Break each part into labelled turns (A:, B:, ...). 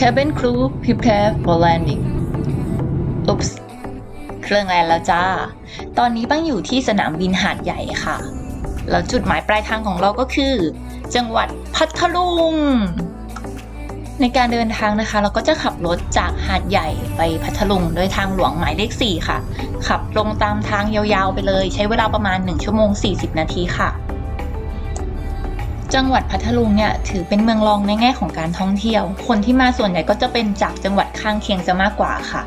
A: Cabin crew prepare for landing Oops เครื่องแลนแล้วจ้า ตอนนี้ปังอยู่ที่สนามบินหาดใหญ่ค่ะ แล้วจุดหมายปลายทางของเราก็คือ จังหวัดพัทลุง ในการเดินทางนะคะ เราก็จะขับรถจากหาดใหญ่ไปพัทลุงโดยทางหลวงหมายเลข 4 ค่ะ ขับตรงตามทางยาวๆไปเลย ใช้เวลาประมาณ 1 ชั่วโมง 40 นาทีค่ะ จังหวัดพัทลุงเนี่ยถือเป็นเมืองรองในแง่ของการท่องเที่ยว คนที่มาส่วนใหญ่ก็จะเป็นจากจังหวัดข้างเคียงจะมากกว่าค่ะ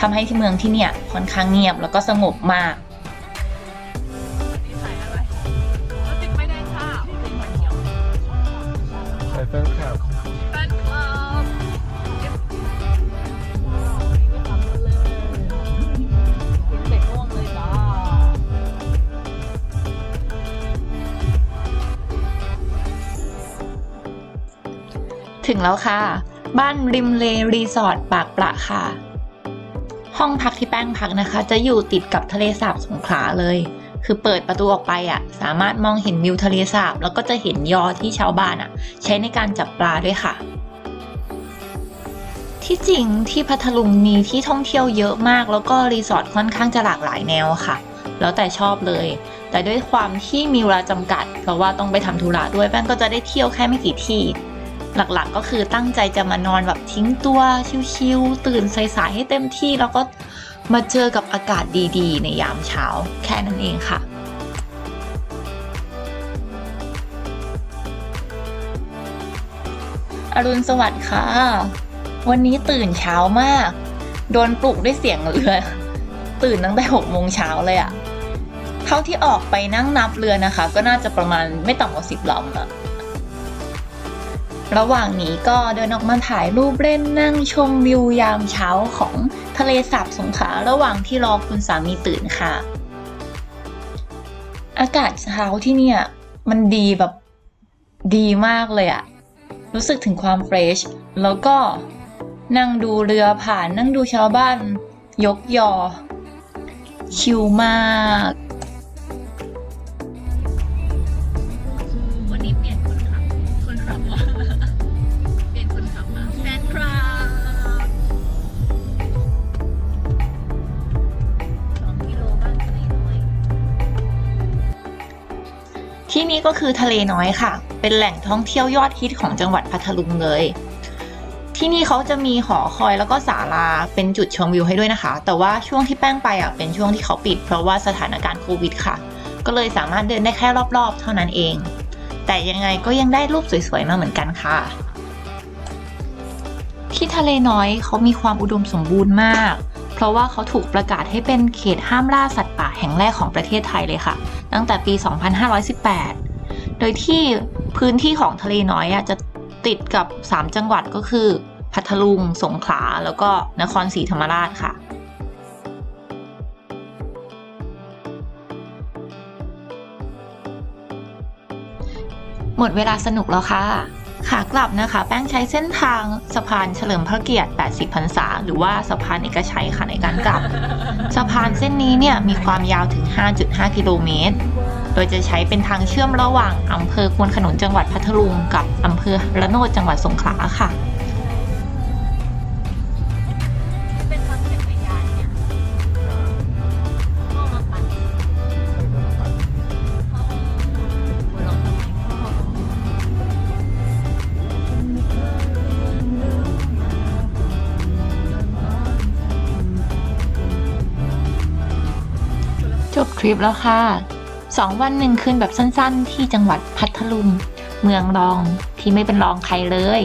A: ทำให้ที่เมืองที่เนี่ยค่อนข้างเงียบแล้วก็สงบมาก ถึงแล้วค่ะ บ้านริมเลรีสอร์ทปากประค่ะ ห้องพักที่แป้งพักนะคะ จะอยู่ติดกับทะเลสาบสงขลาเลย คือเปิดประตูออกไปอะ สามารถมองเห็นวิวทะเลสาบ แล้วก็จะเห็นยอที่ชาวบ้านอะ ใช้ในการจับปลาด้วยค่ะที่จริงที่พัทลุงมีที่ท่องเที่ยวเยอะมาก แล้วก็รีสอร์ทค่อนข้างจะหลากหลายแนวค่ะ แล้วแต่ชอบเลย แต่ด้วยความที่มีเวลาจำกัด เพราะว่าต้องไปทำธุระด้วยแป้งก็จะได้เที่ยวแค่ไม่กี่ที่ หลักๆ ก็คือตั้งใจจะมานอนแบบทิ้งตัวชิวๆตื่นสายๆให้เต็มที่แล้วก็มาเจอกับอากาศดีๆ ในยามเช้าแค่นั้นเองค่ะอรุณสวัสดิ์ค่ะ วันนี้ตื่นเช้ามาก โดนปลุกด้วยเสียงเรือ ตื่นตั้งแต่หกโมงเช้าเลยอะเท่าที่ออกไปนั่งนับเรือนะคะ ก็น่าจะประมาณไม่ต่ำกว่าสิบลำอะ ระหว่างนี้ก็เดินออกมาถ่ายรูปเล่นนั่งชมวิวยามเช้าของทะเลสาบสงขลาระหว่างที่รอคุณสามีตื่นค่ะ อากาศเช้าที่เนี่ย มันดีแบบดีมากเลยอะรู้สึกถึงความเฟรชแล้วก็นั่งดูเรือผ่านนั่งดูชาวบ้าน ยกยอ ชิลมาก
B: ที่นี่
A: ก็คือทะเลน้อยค่ะ เป็นแหล่งท่องเที่ยวยอดฮิตของจังหวัดพัทลุงเลย ที่นี่เขาจะมีหอคอยแล้วก็ศาลาเป็นจุดชมวิวให้ด้วยนะคะ แต่ว่าช่วงที่แป้งไปอะเป็นช่วงที่เขาปิด เพราะว่าสถานการณ์โควิดค่ะ ก็เลยสามารถเดินได้แค่รอบๆ เท่านั้นเอง แต่ยังไงก็ยังได้รูปสวยๆ มาเหมือนกันค่ะ ที่ทะเลน้อยเขามีความอุดมสมบูรณ์มาก เพราะว่าเขาถูกประกาศให้เป็นเขตห้ามล่าสัตว์ป่าแห่งแรกของประเทศไทยเลยค่ะ ตั้งแต่ปี 2518 โดยที่พื้นที่ของทะเลน้อยอจะติดกับ 3 จังหวัดก็คือ พัทลุง สงขลา แล้วก็นครศรีธรรมราชค่ะหมดเวลาสนุกแล้วค่ะ ขากลับนะคะ แป้งใช้เส้นทางสะพานเฉลิมพระเกียรติ 80 พรรษา หรือว่าสะพานเอกชัยค่ะในการกลับ สะพานเส้นนี้เนี่ยมีความยาวถึง 5.5 กิโลเมตร โดยจะใช้เป็นทางเชื่อมระหว่างอำเภอควนขนุนจังหวัดพัทลุงกับอำเภอระโนดจังหวัดสงขลาค่ะ ริปแล้วค่ะสองวันหนึ่งคืนแบบสั้นๆ ที่จังหวัดพัทลุง เมืองรองที่ไม่เป็นรองใครเลย